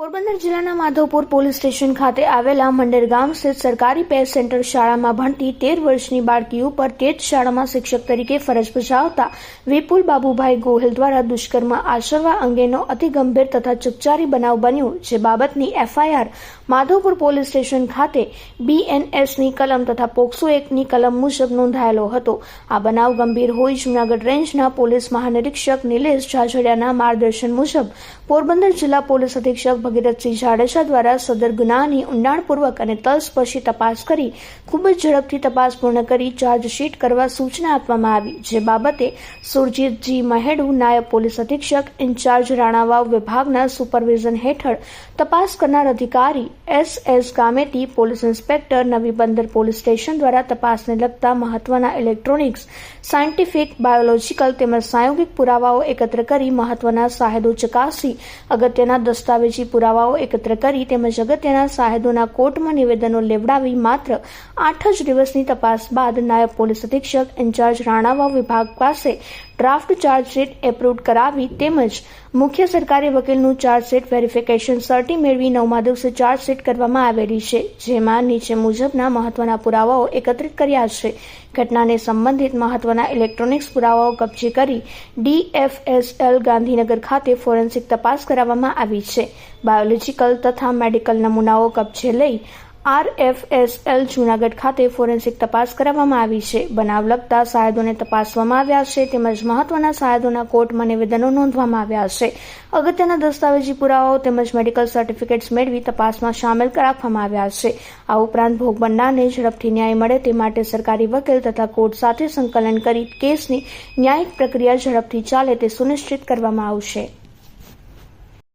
પોરબંદર જિલ્લાના Madhavpur police station ખાતે આવેલા મંડેર ગામ સ્થિત સરકારી પેર સેન્ટર શાળામાં ભણતી તેર વર્ષની બાળકી ઉપર ટેટ શાળામાં શિક્ષક તરીકે ફરજ બજાવતા વિપુલ બાબુભાઈ ગોહિલ દ્વારા દુષ્કર્મ આચરવા અંગેનો અતિ ગંભીર તથા ચકચારી બનાવ બન્યો, જે બાબતની એફઆઈઆર માધવપુર પોલીસ સ્ટેશન ખાતે બીએનએસની કલમ તથા પોક્સો એક્ટની કલમ મુજબ નોંધાયેલો હતો. આ બનાવ ગંભીર હોઈ જૂનાગઢ રેન્જના પોલીસ મહાનિરીક્ષક નિલેશ ઝાઝડિયાના માર્ગદર્શન મુજબ પોરબંદર જિલ્લા પોલીસ અધિક્ષક ભગીરથસિંહ જાડેજા દ્વારા સદર ગુનાની ઊંડાણપૂર્વક અને તલસ્પર્શી તપાસ કરી, ખૂબ જ ઝડપથી તપાસ પૂર્ણ કરી ચાર્જશીટ કરવા સૂચના આપવામાં આવી. જે બાબતે સુરજીતજી મહેડુ, નાયબ પોલીસ અધિક્ષક, ઇન્ચાર્જ રાણાવાવ વિભાગના સુપરવિઝન હેઠળ તપાસ કરનાર અધિકારી S S Gameti police inspector Navi Bandar police station દ્વારા તપાસને લગતા મહત્વના ઇલેક્ટ્રોનિક્સ સાયન્ટિફિક બાયોલોજીકલ તેમજ સાયોગિક પુરાવાઓ એકત્ર કરી મહત્વના સાહેદો ચકાસી, અગત્યના દસ્તાવેજી પુરાવાઓ એકત્ર કરી તેમજ અગત્યના સાહેદોના કોર્ટમાં નિવેદનો લેવડાવી માત્ર આઠ જ દિવસની તપાસ બાદ નાયબ પોલીસ અધિક્ષક ઇન્ચાર્જ રાણાવાવ વિભાગ પાસે ડ્રાફ્ટ ચાર્જશીટ એપ્રુવ કરાવી તેમજ મુખ્ય સરકારી વકીલનું ચાર્જશીટ વેરિફિકેશન સર્ટી મેળવી નવમા દિવસે ચાર્જશીટ કરવામાં આવેલી છે, જેમાં નીચે મુજબના મહત્વના પુરાવાઓ એકત્રિત કર્યા છે. ઘટનાને સંબંધિત મહત્વના ઇલેક્ટ્રોનિક્સ પુરાવાઓ કબજે કરી ડીએફએસએલ ગાંધીનગર ખાતે ફોરેન્સિક તપાસ કરાવવામાં આવી છે. બાયોલોજીકલ તથા મેડિકલ નમૂનાઓ કબજે લઈ આરએફએસએલ જૂનાગઢ ખાતે ફોરેન્સિક તપાસ કરાવવામાં આવી છે. બનાવ લગતા સાયદોને તપાસવામાં આવ્યા છે તેમજ મહત્વના સાયદોના કોર્ટમાં નિવેદનો નોંધવામાં આવ્યા છે. અગત્યના દસ્તાવેજી પુરાવાઓ તેમજ મેડિકલ સર્ટિફિકેટ્સ મેળવી તપાસમાં સામેલ રાખવામાં આવ્યા છે. આ ઉપરાંત ભોગ બનનારને ઝડપથી ન્યાય મળે તે માટે સરકારી વકીલ તથા કોર્ટ સાથે સંકલન કરી કેસની ન્યાયિક પ્રક્રિયા ઝડપથી ચાલે તે સુનિશ્ચિત કરવામાં આવશે.